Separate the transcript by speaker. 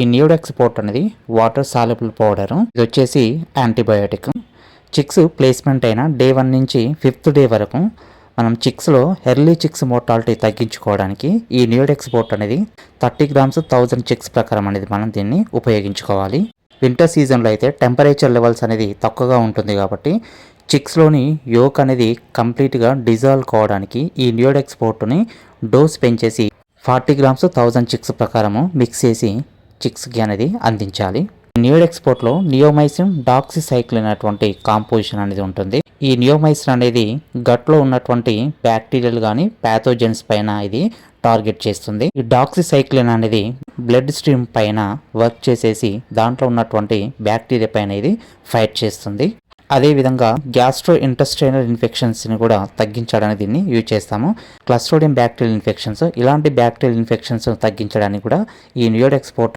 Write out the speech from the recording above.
Speaker 1: ఈ న్యూడ్ పోర్ట్ అనేది వాటర్ సాల్యుబుల్ పౌడర్. ఇది వచ్చేసి యాంటీబయోటిక్. చిక్స్ ప్లేస్మెంట్ అయిన డే వన్ నుంచి ఫిఫ్త్ డే వరకు మనం చిక్స్లో ఎర్లీ చిక్స్ మోర్టాలిటీ తగ్గించుకోవడానికి ఈ న్యూడ్ పోర్ట్ అనేది థర్టీ గ్రామ్స్ థౌజండ్ చిక్స్ ప్రకారం అనేది మనం దీన్ని ఉపయోగించుకోవాలి. వింటర్ సీజన్లో అయితే టెంపరేచర్ లెవెల్స్ అనేది తక్కువగా ఉంటుంది కాబట్టి చిక్స్లోని యోక్ అనేది కంప్లీట్గా డిజాల్వ్ కావడానికి ఈ న్యూడెక్స్ పోర్ట్ని డోస్ పెంచేసి ఫార్టీ గ్రామ్స్ థౌజండ్ చిక్స్ ప్రకారము మిక్స్ చేసి చిక్స్కి అనేది అందించాలి. న్యూడ్ ఎక్స్పోర్ట్లో నియోమైసిన్ డాక్సిసైక్లిన్ అనేటువంటి కాంపోజిషన్ అనేది ఉంటుంది. ఈ నియోమైసిన్ అనేది గట్లో ఉన్నటువంటి బ్యాక్టీరియల్ కానీ ప్యాథోజెన్స్ పైన ఇది టార్గెట్ చేస్తుంది. ఈ డాక్సిసైక్లిన్ అనేది బ్లడ్ స్ట్రీమ్ పైన వర్క్ చేసేసి దాంట్లో ఉన్నటువంటి బ్యాక్టీరియా పైన ఇది ఫైట్ చేస్తుంది. అదేవిధంగా గ్యాస్ట్రో ఇంటెస్టైనల్ ఇన్ఫెక్షన్స్ని కూడా తగ్గించడానికి దీన్ని యూజ్ చేస్తాము. క్లస్ట్రోడియం బ్యాక్టీరియల్ ఇన్ఫెక్షన్స్ ఇలాంటి బ్యాక్టీరియల్ ఇన్ఫెక్షన్స్ తగ్గించడానికి కూడా ఈ న్యూడ్ ఎక్స్పోర్ట్